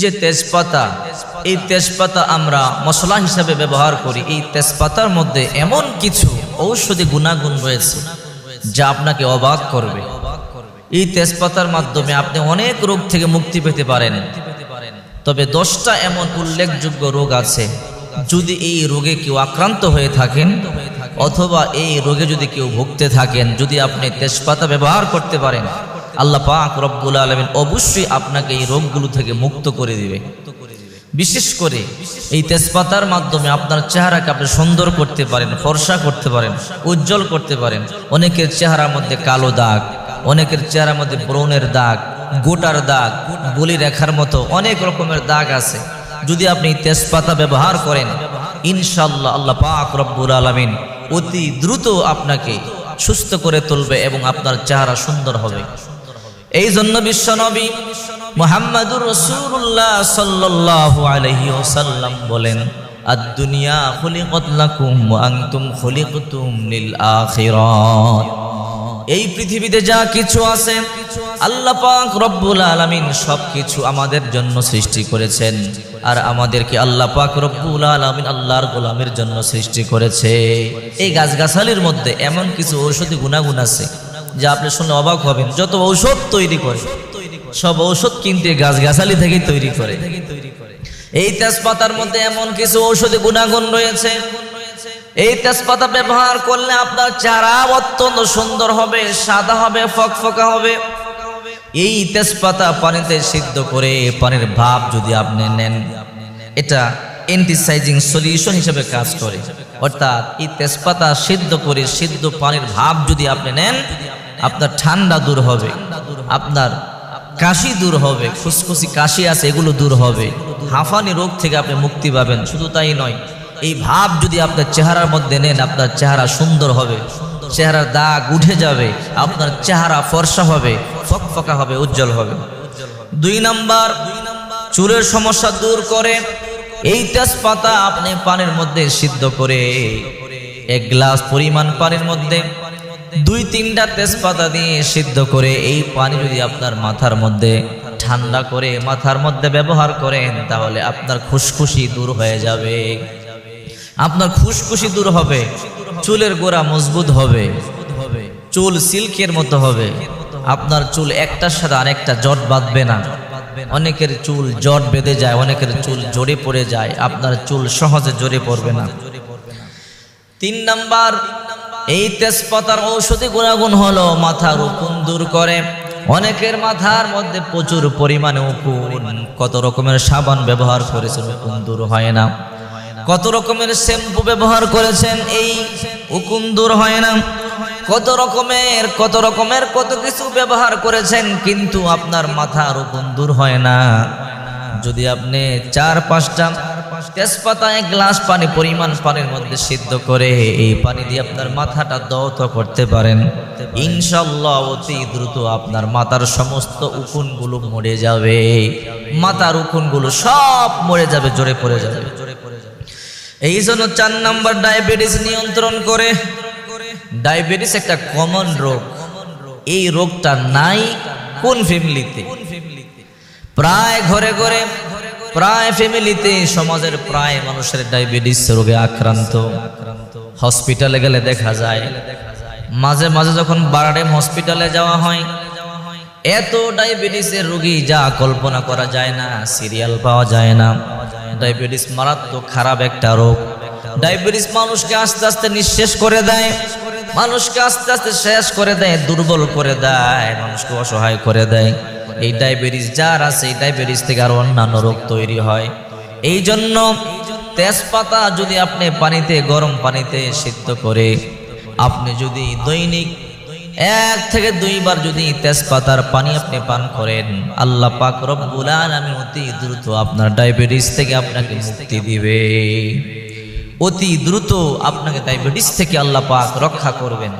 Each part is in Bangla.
যে তেজপাতা, এই তেজপাতা আমরা মশলা হিসাবে ব্যবহার করি, এই তেজপাতার মধ্যে এমন কিছু ঔষধি গুণাগুণ রয়েছে যা আপনাকে অবাক করবে। এই তেজপাতার মাধ্যমে আপনি অনেক রোগ থেকে মুক্তি পেতে পারেন। তবে দশটা এমন উল্লেখযোগ্য রোগ আছে, যদি এই রোগে কেউ আক্রান্ত হয়ে থাকেন অথবা এই রোগে যদি কেউ ভুগতে থাকেন, যদি আপনি তেজপাতা ব্যবহার করতে পারেন আল্লাহ পাক রব্বুল আলমিন অবশ্যই আপনাকে এই রোগগুলো থেকে মুক্ত করে দিবে। বিশেষ করে এই তেজপাতার মাধ্যমে আপনার চেহারাকে আপনি সুন্দর করতে পারেন, ফর্সা করতে পারেন, উজ্জ্বল করতে পারেন। অনেকের চেহারার মধ্যে কালো দাগ, অনেকের চেহারার মধ্যে ব্রণের দাগ, গোটার দাগ, বলি রেখার মতো অনেক রকমের দাগ আছে। যদি আপনি তেজপাতা ব্যবহার করেন ইনশাল্লাহ আল্লাহ পাক রব্বুল আলমিন অতি দ্রুত আপনাকে সুস্থ করে তুলবে এবং আপনার চেহারা সুন্দর হবে। এই জন্য বিশ্বনবী মোহাম্মদুর রসুল্লাহ সাল্লাল্লাহু আলাইহি ওয়াসাল্লাম বলেন, আদ-দুনিয়া খুলিকাত লাকুম খুলিকতুম লিল এই পৃথিবীতে যা কিছু আছে, আল্লাহ পাক রব্বুল আলামিন আমাদের জন্য সৃষ্টি করেছেন। আর আমাদেরকে আল্লাহ পাক রব্বুল আলামিন আল্লাহর গোলামের জন্য সৃষ্টি করেছে। এই গাছগাছালির মধ্যে এমন কিছু ঔষধি গুণাগুণ আছে যা আপনি শুনে অবাক হবেন। যত ঔষধ তৈরি করে, সব ঔষধ কিন্তু গাছগাছালি থেকে তৈরি করে। এই তেজপাতার মধ্যে এমন কিছু ঔষধি গুণাগুণ রয়েছে। এই তেজপাতা ব্যবহার করলে আপনার চারা অত্যন্ত সুন্দর হবে, সাদা হবে, ফকফকা হবে। এই তেজপাতা পানিতে সিদ্ধ করে পানির ভাব যদি আপনি নেন, এটা অ্যান্টিসাইজিং সলিউশন হিসেবে কাজ করে। অর্থাৎ এই তেজপাতা সিদ্ধ করে সিদ্ধ পানির ভাব যদি আপনি নেন, আপনার ঠান্ডা দূর হবে, আপনার কাশি দূর হবে, খুসখুসি কাশি আছে, এগুলো দূর হবে। হাঁফানি রোগ থেকে আপনি মুক্তি পাবেন, শুধু তাই নয়, এই ভাব যদি আপনার চেহারার মধ্যে নেন, আপনার চেহারা সুন্দর হবে, চেহারার দাগ উঠে যাবে, আপনার চেহারা ফর্সা হবে, ফকফকা হবে, উজ্জ্বল হবে। দুই নাম্বার, চুলের সমস্যা দূর করে এই তেজপাতা আপনি পানির মধ্যে সিদ্ধ করে এক গ্লাস পরিমাণ পানির মধ্যে দুই তিনটা তেজপাতা দিয়ে সিদ্ধ করে এই পানি যদি আপনার মাথার মধ্যে ঠান্ডা করে মাথার মধ্যে ব্যবহার করেন, তাহলে আপনার খুশখুশি দূর হয়ে যাবে। আপনার খুশখুশি দূর হবে, চুলের গোড়া মজবুত হবে, চুল সিল্কের মতো হবে। আপনার চুল একটার সাথে আরেকটা জট বাঁধবে না। অনেকের চুল জট বেঁধে যায়, অনেকের চুল জড়ে পড়ে যায়, আপনার চুল সহজে জড়ে পড়বে না। তিন নাম্বার, এই তেজপাতার ঔষধি গুণাগুণ হলো মাথার উকুন দূর করে। অনেকের মাথার মধ্যে প্রচুর পরিমাণে উকুন। কত রকমের সাবান ব্যবহার করেছেন, উকুন দূর হয় না। কত রকমের শ্যাম্পু ব্যবহার করেছেন, এই উকুন দূর হয় না। কত রকমের কত রকমের, কত কিছু ব্যবহার করেছেন, কিন্তু আপনার মাথার উকুন দূর হয় না। যদি আপনি চার পাঁচটা তেজপাতা, এক গ্লাস পানি, পরিমাণ পানির মধ্যে সিদ্ধ করে এই পানি দিয়ে আপনার মাথাটা দৌত করতে পারেন, ইনশাল্লাহ অতি দ্রুত আপনার মাথার সমস্ত উকুনগুলো মরে যাবে। মাথার উকুনগুলো সব মরে যাবে, জোরে পড়ে যাবে। এই জন্য চার নাম্বার ডায়াবেটিস নিয়ন্ত্রণ করে। ডায়াবেটিস একটা কমন রোগ। এই রোগটা নাই কোন ফ্যামিলিতে প্রায় ঘরে ঘরে, প্রায় ফ্যামিলিতে সমাজের প্রায় মানুষের ডায়াবেটিস রোগে আক্রান্ত। হসপিটালে গেলে দেখা যায়, মাঝে মাঝে যখন বারাডেম হসপিটালে যাওয়া হয়, এত ডায়াবেটিসের রোগী যা কল্পনা করা যায় না, সিরিয়াল পাওয়া যায় না। ডায়াবেটিস মারাত্মক খারাপ একটা রোগ। ডায়াবেটিস মানুষকে আস্তে আস্তে নিঃশেষ করে দেয়। মানুষকে আস্তে আস্তে শেষ করে দেয়, দুর্বল করে দেয়, মানুষকে অসহায় করে দেয়। এই ডায়াবেটিস যার আছে, এই ডায়াবেটিস থেকে আরও অন্যান্য রোগ তৈরি হয়। এই জন্য তেজপাতা যদি আপনি পানিতে, গরম পানিতে সিদ্ধ করে আপনি যদি দৈনিক এক থেকে দুইবার যদি তেজপাতার পানি আপনি পান করেন, আল্লাহ পাক রব্বুল আলামিন অতি দ্রুত আপনার ডায়াবেটিস থেকে আপনাকে মুক্তি দিবে। অতি দ্রুত আপনাকে ডায়াবেটিস থেকে আল্লাহ পাক রক্ষা করবেন।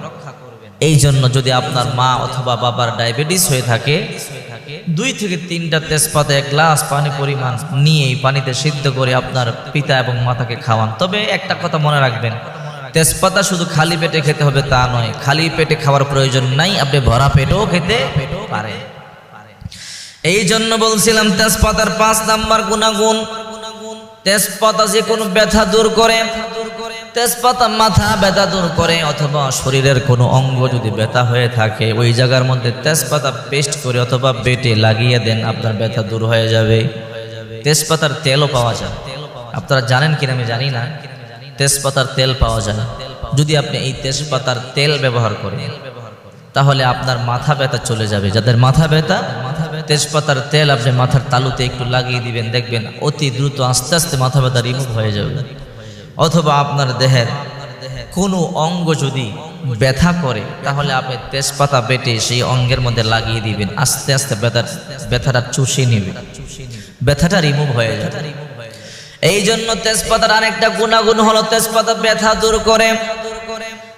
এই জন্য যদি আপনার মা অথবা বাবার ডায়াবেটিস হয়ে থাকে, দুই থেকে তিনটা তেজপাতা, এক গ্লাস পানি পরিমাণ নিয়ে পানিতে সিদ্ধ করে আপনার পিতা এবং মাতাকে খাওয়ান। তবে একটা কথা মনে রাখবেন, তেজপাতা শুধু খালি পেটে খেতে হবে তা নয়, খালি পেটে খাওয়ার প্রয়োজন নাই, আপনি ভরা পেটেও খেতে পারে এই জন্য বলছিলাম, তেজপাতার পাঁচ নাম্বার গুণাগুণ তেজপাতা যে কোনো ব্যথা দূর করে, তেজপাতা মাথা ব্যথা দূর করে, অথবা শরীরের কোনো অঙ্গ যদি ব্যথা হয়ে থাকে, ওই জায়গার মধ্যে তেজপাতা পেস্ট করে অথবা বেটে লাগিয়ে দেন, আপনার ব্যথা দূর হয়ে যাবে। তেজপাতার তেলও পাওয়া যায়। আপনারা জানেন কিনা আমি জানি না। তেজপাতার তেল পাওয়া যায়। যদি আপনি এই তেজপাতার তেল ব্যবহার করেন, তাহলে আপনার মাথা ব্যথা চলে যাবে। যাদের মাথা ব্যথা তেজপাতার তেল আপনি মাথার তালুতে একটু লাগিয়ে দিবেন, দেখবেন অতি দ্রুত আস্তে আস্তে মাথা ব্যথা রিমুভ হয়ে যাবে। অথবা আপনার দেহের কোনো অঙ্গ যদি ব্যথা করে, তাহলে আপনি তেজপাতা বেটে সেই অঙ্গের মধ্যে লাগিয়ে দিবেন। আস্তে আস্তে ব্যথা ব্যথাটা চুষে নেবে ব্যথাটা রিমুভ হয়ে যাবে। এই জন্য তেজপাতার আরেকটা গুণাগুণ হলো তেজপাতা ব্যথা দূর করে।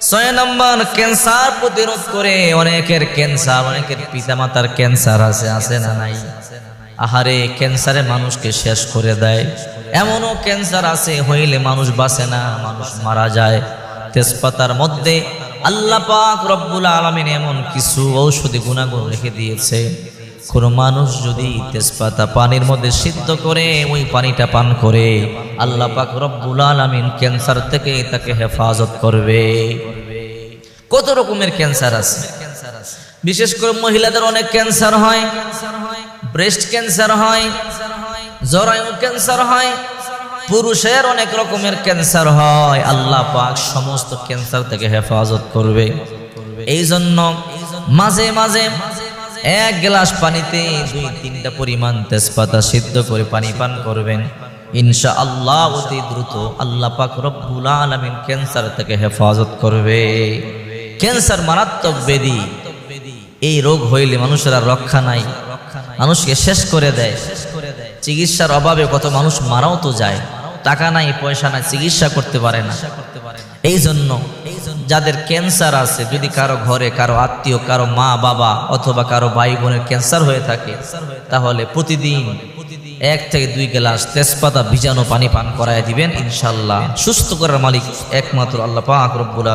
ছয় নম্বর, ক্যান্সার প্রতিরোধ করে অনেকের ক্যান্সার, অনেকের পিতামাতার ক্যান্সার আছে আছে না নাই? আহারে, ক্যান্সারে মানুষকে শেষ করে দেয়। এমনও ক্যান্সার আছে, হইলে মানুষ বাঁচে না, মানুষ মারা যায়। তেজপাতার মধ্যে আল্লাহ পাক রব্বুল আলমিন এমন কিছু ঔষধি গুণাগুণ রেখে দিয়েছে। কোনো মানুষ যদি তেজপাতা পানির মধ্যে সিদ্ধ করে ওই পানিটা পান করে, আল্লাহ পাক রব্বুল আলমিন ক্যান্সার থেকে তাকে হেফাজত করবে। কত রকমের ক্যান্সার আছে? বিশেষ করে মহিলাদের অনেক ক্যান্সার হয়। ব্রেস্ট ক্যান্সার হয়, জরায়ু ক্যান্সার হয়, পুরুষের অনেক রকমের ক্যান্সার হয়। আল্লাহ পাক সমস্ত ক্যান্সার থেকে হেফাজত করবে। এই জন্য মাঝে মাঝে এক গ্লাস পানিতে দুই, তিনটা পরিমাণ তেজপাতা সিদ্ধ করে পানি পান করবেন। ইনশা আল্লাহ অতি দ্রুত আল্লাহ পাক রব্বুল আলামিন ক্যান্সার থেকে হেফাজত করবে। ক্যান্সার মারাত্মক বেদি এই রোগ হইলে মানুষের আর রক্ষা নাই। মানুষকে শেষ করে দেয়। চিকিৎসার অভাবে কত মানুষ মারাও তো যায়। টাকা নাই, পয়সা নাই, চিকিৎসা করতে পারে না। এই জন্য যাদের ক্যান্সার আছে, যদি কারও ঘরে কারও আত্মীয়, কারও মা, বাবা অথবা কারও ভাই বোনের ক্যান্সার হয়ে থাকে, তাহলে প্রতিদিন এক থেকে দুই গ্লাস তেজপাতা ভিজানো পানি পান করায় দিবেন ইনশাল্লাহ সুস্থ করার মালিক একমাত্র আল্লাহ পাক রব্বুল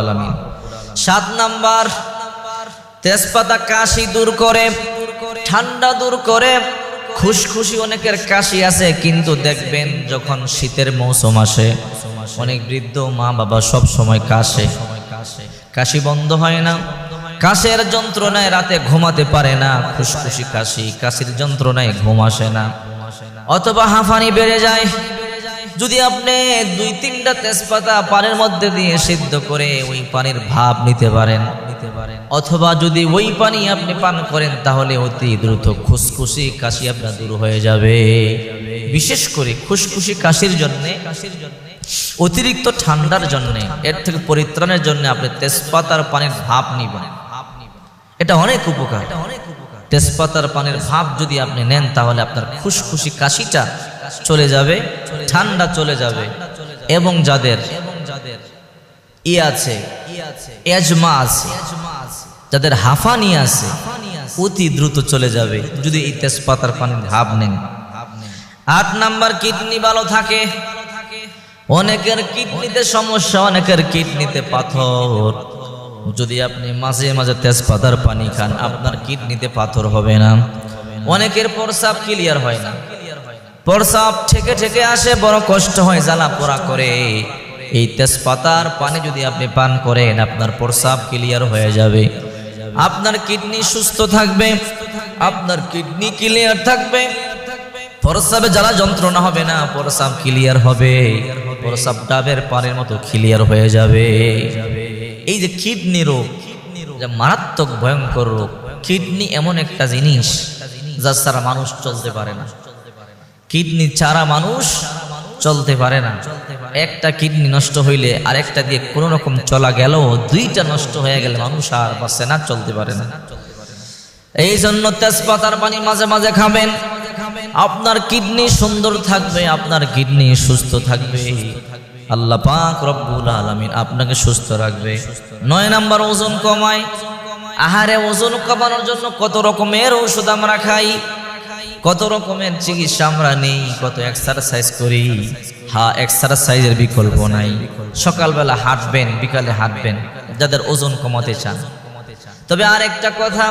সাত নাম্বার, তেজপাতা কাশি দূর করে, ঠান্ডা দূর করে খুশখুশি অনেকের কাশি আছে, কিন্তু দেখবেন যখন শীতের মৌসুম আসে, অনেক বৃদ্ধ মা বাবা সব সময় কাশে। কাশি বন্ধ হয় না। কাশের যন্ত্রণায় রাতে ঘুমাতে পারে না। খুশখুশি কাশি, কাশির যন্ত্রণায় ঘুম আসে না। অথবা হাঁফানি বেড়ে যায়। যদি আপনি দুই তিনটা তেজপাতা পানির মধ্যে দিয়ে সিদ্ধ করে ওই পানির ভাব নিতে পারেন। নিতে পারেন। অথবা যদি ওই পানি আপনি পান করেন তাহলে অতি দ্রুত খুশখুশি কাশি আপনার দূর হয়ে যাবে। বিশেষ করে খুশখুশি কাশির জন্য কাশির জন্য অতিরিক্ত ঠান্ডার জন্য এর থেকে পরিত্রাণের জন্য আপনি তেজপাতার পানির ভাব নিবেন। এটা অনেক উপকার। এটা অনেক উপকার তেজপাতার পানির ভাব যদি আপনি নেন তাহলে আপনার খুশখুশি কাশিটা চলে যাবে ঠান্ডা চলে যাবে। এবং যাদের এবং যাদের ই আছে এজমা আছে। যাদের হাফানি আছে অতি দ্রুত চলে যাবে। যদি এই তেজপাতার পানি ভাব নেন। আট নাম্বার কিডনি ভালো থাকে। অনেকের কিডনিতে সমস্যা অনেকের কিডনিতে পাথর। যদি আপনি মাঝে মাঝে তেজপাতার পানি খান আপনার কিডনিতে পাথর হবে না। অনেকের প্রসাব ক্লিয়ার হয় না। প্রসাব ঠেকে ঠেকে আসে বড় কষ্ট হয় জ্বালা পোড়া করে। এই তেজপাতার পানি যদি আপনি পান করেন, আপনার প্রসাব ক্লিয়ার হয়ে যাবে। আপনার কিডনি সুস্থ থাকবে, আপনার কিডনি ক্লিয়ার থাকবে। প্রসাবে যারা যন্ত্রণা হবে না প্রসাব ক্লিয়ার হবে। প্রসাব ডাবের পানির মতো ক্লিয়ার হয়ে যাবে। এই যে কিডনি রোগ, যা মারাত্মক ভয়ঙ্কর রোগ কিডনি এমন একটা জিনিস যা ছাড়া মানুষ চলতে পারে না। কিডনি ছাড়া মানুষ চলতে পারে না। একটা কিডনি নষ্ট হইলে আরেকটা দিয়ে কোনো রকম চলা গেল দুইটা নষ্ট হয়ে গেলে মানুষ আর বাঁচে না, চলতে পারে না। এই জন্য তেজপাতার পানি মাঝে মাঝে খাবেন। আপনার কিডনি সুন্দর থাকবে, আপনার কিডনি সুস্থ থাকবে। আল্লাহ পাক রব্বুল আলামিন আপনাকে সুস্থ রাখবে। নয় নাম্বার ওজন কমায়। আহারে ওজন কমানোর জন্য কত রকমের ওষুধ আমরা খাই। কত রকমের চিকিৎসা আমরা নেই, কত এক্সারসাইজ করি। হ্যাঁ এক্সারসাইজের বিকল্প নাই। সকালবেলা হাঁটবেন, বিকালে হাঁটবেন, যাদের ওজন কমাতে চান। তবে আর একটা কথা,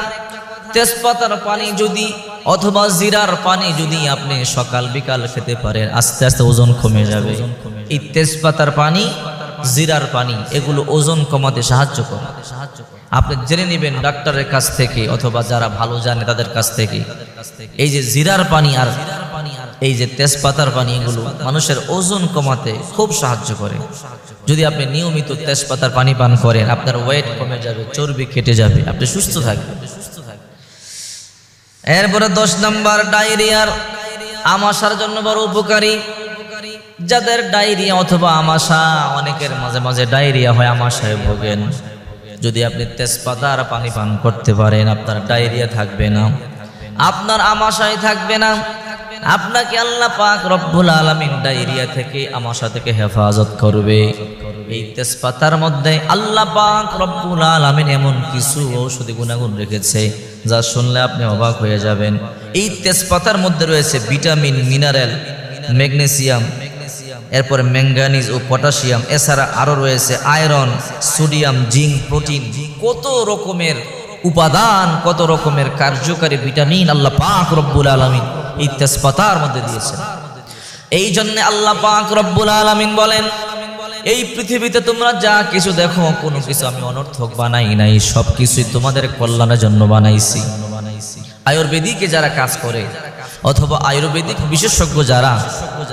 তেজপাতার পানি যদি অথবা জিরার পানি যদি আপনি সকাল বিকাল খেতে পারেন, আস্তে আস্তে ওজন কমে যাবে। এই তেজপাতার পানি, জিরার পানি, এগুলো ওজন কমাতে সাহায্য করে সাহায্য করে। আপনি জেনে নেবেন ডাক্তারের কাছ থেকে অথবা যারা ভালো জানে তাদের কাছ থেকে। এই যে জিরার পানি আর এই যে তেজপাতার পানি এগুলো মানুষের ওজন কমাতে খুব সাহায্য করে। যদি আপনি নিয়মিত তেজপাতার পানি পান করেন, আপনার ওয়েট কমে যাবে, চর্বি কেটে যাবে, আপনি সুস্থ থাকবেন। এরপরে দশ নম্বর, ডায়রিয়ার আমাশার জন্য বড় উপকারী। যাদের ডায়রিয়া অথবা আমাশা, অনেকের মাঝে মাঝে ডায়রিয়া হয়, আমাশায় ভোগেন। যদি আপনি তেজপাতার পানি পান করতে পারেন, আপনার ডায়রিয়া থাকবে না। আপনার আমাশায় থাকবে না। আপনাকে আল্লাহ পাক রব্বুল আলমিন ডায়রিয়া থেকে আমাশা থেকে হেফাজত করবে। এই তেজপাতার মধ্যে আল্লাহ পাক রব্বুল আলমিন এমন কিছু ঔষধি গুণাগুণ রেখেছে, যা শুনলে আপনি অবাক হয়ে যাবেন। এই তেজপাতার মধ্যে রয়েছে ভিটামিন, মিনারেল, ম্যাগনেসিয়াম এরপরে ম্যাঙ্গানিজ ও পটাশিয়াম, এছাড়া আরও রয়েছে আয়রন, সোডিয়াম, জিঙ্ক, প্রোটিন। কত রকমের উপাদান, কত রকমের কার্যকারী ভিটামিন আল্লাহ পাক রব্বুল আলমিন এই তেজপাতার মধ্যে দিয়েছেন। এই জন্য আল্লাহ পাক রব্বুল আলমিন বলেন, এই পৃথিবীতে তোমরা যা কিছু দেখো, কোনো কিছু আমি অনর্থক বানাই নাই। সব কিছুই তোমাদের কল্যাণের জন্য বানাইছি। আয়ুর্বেদিকে যারা কাজ করে অথবা আয়ুর্বেদিক বিশেষজ্ঞ যারা,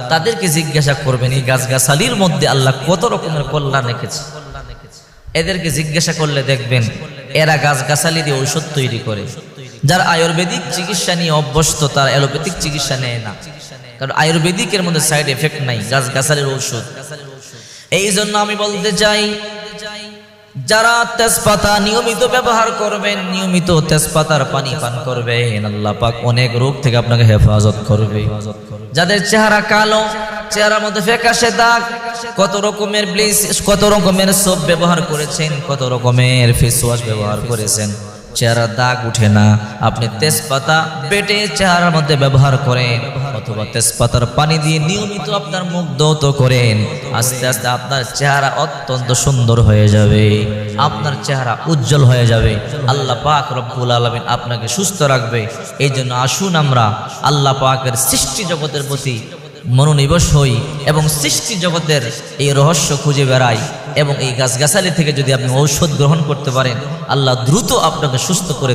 তাদেরকে জিজ্ঞাসা করবেন, এই গাছগাছালির মধ্যে আল্লাহ কত রকমের কল্যাণ রেখেছে? এদেরকে জিজ্ঞাসা করলে দেখবেন, এরা গাছগাছালি দিয়ে ঔষধ তৈরি করে। যারা আয়ুর্বেদিক চিকিৎসা নিয়ে অভ্যস্ত, তারা অ্যালোপ্যাথিক চিকিৎসা নেয় না। কারণ আয়ুর্বেদিকের মধ্যে সাইড এফেক্ট নাই, গাছগাছালির ঔষধ। এই জন্য আমি বলতে চাই যারা তেজপাতা নিয়মিত ব্যবহার করবেন, নিয়মিত তেজপাতার পানি পান করবে আল্লাহ পাক অনেক রোগ থেকে আপনাকে হেফাজত করবে। যাদের চেহারা কালো, চেহারার মধ্যে ফেকাশে দাগ, কত রকমের ব্লিচ, কত রকমের সোপ ব্যবহার করেছেন, কত রকমের ফেস ওয়াশ ব্যবহার করেছেন। চেহারার দাগ উঠে না। আপনি তেজপাতা বেটে চেহারার মধ্যে ব্যবহার করেন অথবা তেজপাতার পানি দিয়ে নিয়মিত আপনার মুখ দৌত করেন। আস্তে আস্তে আপনার চেহারা অত্যন্ত সুন্দর হয়ে যাবে। আপনার চেহারা উজ্জ্বল হয়ে যাবে। আল্লাহ পাক রব্বুল আলমিন আপনাকে সুস্থ রাখবে। এই জন্য আসুন আমরা আল্লাহ পাকের সৃষ্টি জগতের প্রতি মনোনিবেশ হই এবং সৃষ্টি জগতের এই রহস্য খুঁজে বেড়াই। এবং এই গাছগাছালি থেকে যদি আপনি ঔষধ গ্রহণ করতে পারেন, আল্লাহ দ্রুত আপনাকে সুস্থ করে